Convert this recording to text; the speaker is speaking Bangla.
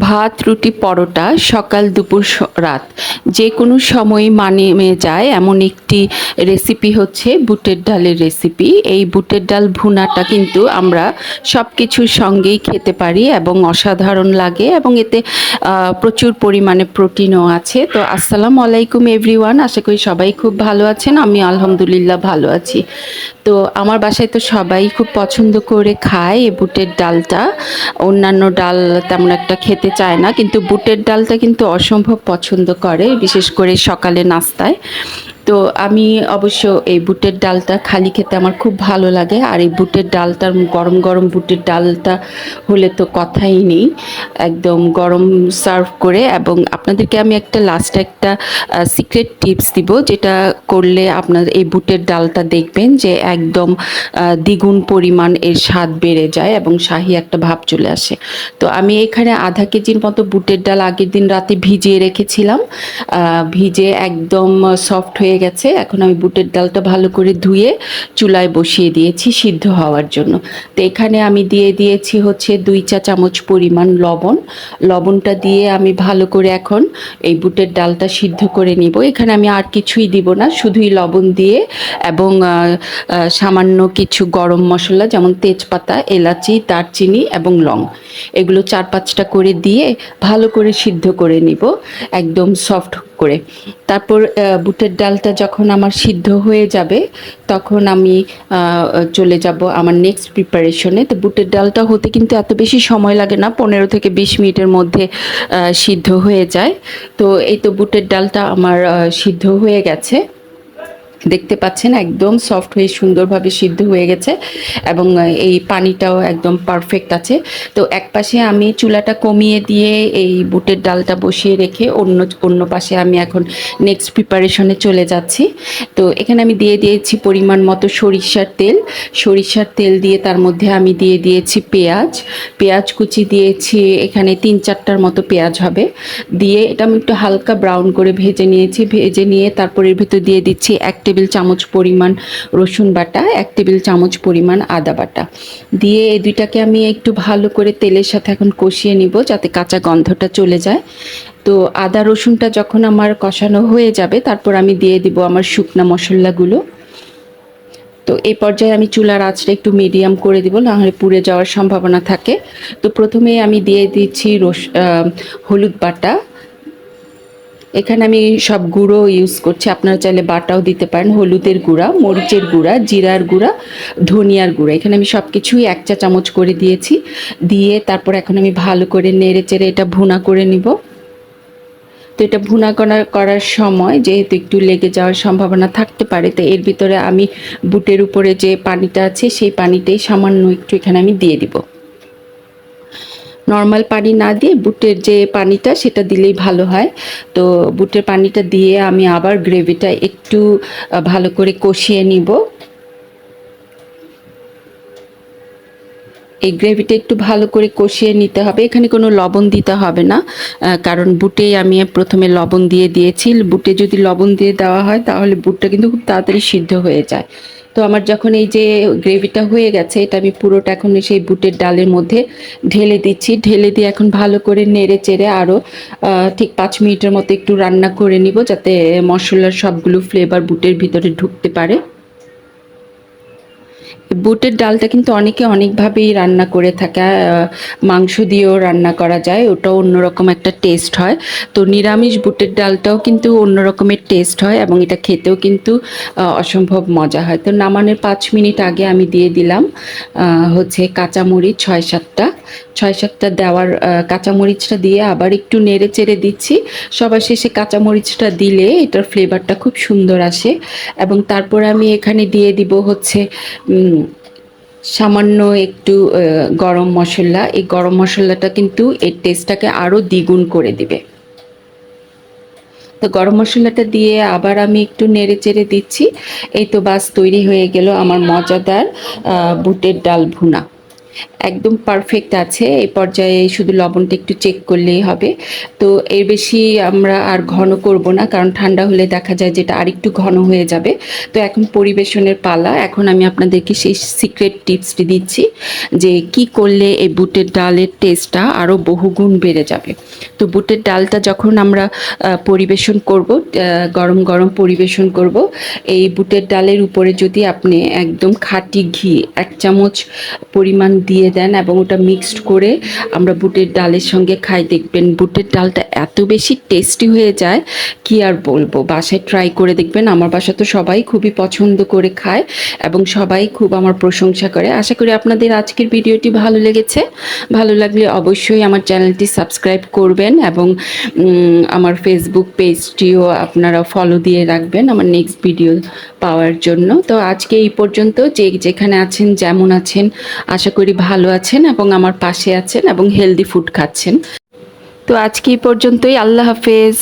ভাত, রুটি, পরোটা সকাল, দুপুর রাত। যে কোনো সময় মানিয়ে যায় এমন একটি রেসিপি হচ্ছে বুটের ডালের রেসিপি এই বুটের ডাল ভুনাটা কিন্তু আমরা সব কিছুর সঙ্গেই খেতে পারি এবং অসাধারণ লাগে এবং এতে প্রচুর পরিমাণে প্রোটিনও আছে। তো আসসালামু আলাইকুম এভরিওয়ান আশা করি সবাই খুব ভালো আছেন, আমি আলহামদুলিল্লাহ ভালো আছি। তো আমার বাসায় তো সবাই খুব পছন্দ করে খায় এই বুটের ডালটা। অন্যান্য ডাল তেমন একটা খেতে চায় না কিন্তু বুটের ডালটা কিন্তু অসম্ভব পছন্দ করে বিশেষ করে সকালে নাস্তায়। তো আমি অবশ্য এই বুটের ডালটা খালি খেতে আমার খুব ভালো লাগে, আর এই বুটের ডালটার গরম গরম বুটের ডালটা হলে তো কথাই নেই, একদম গরম সার্ভ করে। এবং আপনাদেরকে আমি একটা লাস্ট একটা সিক্রেট টিপস দিব, যেটা করলে আপনার এই বুটের ডালটা দেখবেন যে একদম দ্বিগুণ পরিমাণ এর স্বাদ বেড়ে যায় এবং শাহি একটা ভাব চলে আসে। তো আমি এখানে আধা কেজির মতো বুটের ডাল আগের দিন রাতে ভিজিয়ে রেখেছিলাম ভিজে একদম সফট হয়ে গেছে। এখন আমি বুটের ডালটা ভালো করে ধুয়ে চুলায় বসিয়ে দিয়েছি সিদ্ধ হওয়ার জন্য। তো এখানে আমি দিয়ে দিয়েছি হচ্ছে দুই চা চামচ পরিমাণ লবণ। লবণটা দিয়ে আমি ভালো করে এখন এই বুটের ডালটা সিদ্ধ করে নিব। এখানে আমি আর কিছুই দিব না, শুধুই লবণ দিয়ে এবং সামান্য কিছু গরম মশলা যেমন তেজপাতা, এলাচি, দারচিনি এবং লং। এগুলো চার পাঁচটা করে দিয়ে ভালো করে সিদ্ধ করে নিব। একদম সফট করে। তারপর বুটের ডালটা যখন আমার সিদ্ধ হয়ে যাবে, তখন আমি চলে যাব আমার নেক্সট প্রিপারেশনে তো বুটের ডালটা হতে কিন্তু এত বেশি সময় লাগে না, পনেরো থেকে বিশ মিনিটের মধ্যে সিদ্ধ হয়ে যায়। তো এই তো বুটের ডালটা আমার সিদ্ধ হয়ে গেছে। দেখতে পাচ্ছেন, একদম সফট হয়ে সুন্দরভাবে সিদ্ধ হয়ে গেছে এবং এই পানিটাও একদম পারফেক্ট আছে। তো এক পাশে আমি চুলাটা কমিয়ে দিয়ে এই বুটের ডালটা বসিয়ে রেখে অন্য অন্য পাশে আমি এখন নেক্সট প্রিপারেশনে চলে যাচ্ছি। তো এখানে আমি দিয়ে দিয়েছি পরিমাণ মতো সরিষার তেল। সরিষার তেল দিয়ে তার মধ্যে আমি দিয়ে দিয়েছি পেঁয়াজ। পেঁয়াজ কুচি দিয়েছি, এখানে তিন চারটার মতো পেঁয়াজ হবে। দিয়ে এটা আমি একটু হালকা ব্রাউন করে ভেজে নিয়েছি। ভেজে নিয়ে তারপর এর ভিতর দিয়ে দিচ্ছি এক টেবিল চামচ পরিমাণ রসুন বাটা, এক টেবিল চামচ পরিমাণ আদা বাটা। দিয়ে এই দুইটাকে আমি একটু ভালো করে তেলের সাথে এখন কষিয়ে নিব যাতে কাঁচা গন্ধটা চলে যায়। তো আদা রসুনটা যখন আমার কষানো হয়ে যাবে, তারপর আমি দিয়ে দিব আমার শুকনা মশলাগুলো। তো এই পর্যায়ে আমি চুলার আঁচটা একটু মিডিয়াম করে দিব, নাহলে পুড়ে যাওয়ার সম্ভাবনা থাকে। তো প্রথমে আমি দিয়ে দিচ্ছি রস হলুদ বাটা। এখানে আমি সব গুঁড়ো ইউজ করছি। আপনারা চাইলে বাটাও দিতে পারেন। হলুদের গুঁড়া, মরিচের গুঁড়া, জিরার গুঁড়া, ধনিয়ার গুঁড়া। এখানে আমি সব কিছুই এক চা চামচ করে দিয়েছি। দিয়ে তারপর এখন আমি ভালো করে নেড়ে চেড়ে এটা ভুনা করে নিব। তো এটা ভুনা করার করার সময় যেহেতু একটু লেগে যাওয়ার সম্ভাবনা থাকতে পারে, তো এর ভিতরে আমি বুটের উপরে যে পানিটা আছে, সেই পানিটাই সামান্য একটু এখানে আমি দিয়ে দিব। নর্মাল পানি না দিয়ে বুটের যে পানিটা সেটা দিলেই ভালো হয়। তো বুটের পানিটা দিয়ে আমি আবার গ্রেভিটা একটু ভালো করে কষিয়ে নিব। এই গ্রেভিটা একটু ভালো করে কষিয়ে নিতে হবে। এখানে কোনো লবণ দিতে হবে না কারণ বুটেই আমি প্রথমে লবণ দিয়ে দিয়েছি। বুটে যদি লবণ দিয়ে দেওয়া হয়, তাহলে বুটটা কিন্তু খুব তাড়াতাড়ি সিদ্ধ হয়ে যায়। তো আমার যখন এই যে গ্রেভিটা হয়ে গেছে, এটা আমি পুরোটা এখন সেই বুটের ডালের মধ্যে ঢেলে দিচ্ছি। ঢেলে দিয়ে এখন ভালো করে নেড়ে চেড়ে আরও ঠিক পাঁচ মিনিটের মতো একটু রান্না করে নিব যাতে মশলার সবগুলো ফ্লেভার বুটের ভিতরে ঢুকতে পারে। বুটের ডালটা কিন্তু অনেকে অনেকভাবেই রান্না করে থাকে। মাংস দিয়েও রান্না করা যায়, ওটাও অন্যরকম একটা টেস্ট হয়। তো নিরামিষ বুটের ডালটাও কিন্তু অন্যরকমের টেস্ট হয় এবং এটা খেতেও কিন্তু অসম্ভব মজা হয়। তো নামানোর পাঁচ মিনিট আগে আমি দিয়ে দিলাম হচ্ছে কাঁচামরিচ ছয় সাতটা। ছয় সাতটা দেওয়ার কাঁচামরিচটা দিয়ে আবার একটু নেড়ে চেড়ে দিচ্ছি। সবার শেষে কাঁচামরিচটা দিলে এটার ফ্লেভারটা খুব সুন্দর আসে। এবং তারপর আমি এখানে দিয়ে দিব হচ্ছে সামান্য একটু গরম মশলা। এই গরম মশলাটা কিন্তু এর টেস্টটাকে আরও দ্বিগুণ করে দিবে। তো গরম মশলাটা দিয়ে আবার আমি একটু নেড়ে চেড়ে দিচ্ছি। এই তো বাস তৈরি হয়ে গেল আমার মজাদার বুটের ডাল ভুনা। একদম পারফেক্ট আছে। এই পর্যায়ে শুধু লবণটা একটু চেক করলেই হবে। তো এর বেশি আমরা আর ঘন করব না, কারণ ঠান্ডা হলে দেখা যায় যেটা আরেকটু ঘন হয়ে যাবে। তো এখন পরিবেশনের পালা। এখন আমি আপনাদেরকে সেই সিক্রেট টিপসটি দিচ্ছি যে কি করলে এই বুটের ডালের টেস্টটা আরও বহুগুণ বেড়ে যাবে। তো বুটের ডালটা যখন আমরা পরিবেশন করব গরম গরম পরিবেশন করব, এই বুটের ডালের উপরে যদি আপনি একদম খাঁটি ঘি, এক চামচ পরিমাণ দিয়ে দেন এবং ওটা মিক্সড করে আমরা বুটের ডালের সঙ্গে খাই। দেখবেন বুটের ডালটা এত বেশি টেস্টি হয়ে যায়, কি আর বলব? বাসায় ট্রাই করে দেখবেন, আমার বাসা তো সবাই খুবই পছন্দ করে খায় এবং সবাই খুব আমার প্রশংসা করে। আশা করি আপনাদের আজকের ভিডিওটি ভালো লেগেছে। ভালো লাগলে অবশ্যই আমার চ্যানেলটি সাবস্ক্রাইব করবেন এবং আমার ফেসবুক পেজটিও আপনারা ফলো দিয়ে রাখবেন আমার নেক্সট ভিডিও পাওয়ার জন্য। তো আজকে এই পর্যন্ত, যে যেখানে আছেন, যেমন আছেন, আশা করি ভালো আছেন এবং আমার পাশে আছেন এবং হেলদি ফুড খাচ্ছেন। তো আজকে এই পর্যন্তই, আল্লাহ হাফেজ।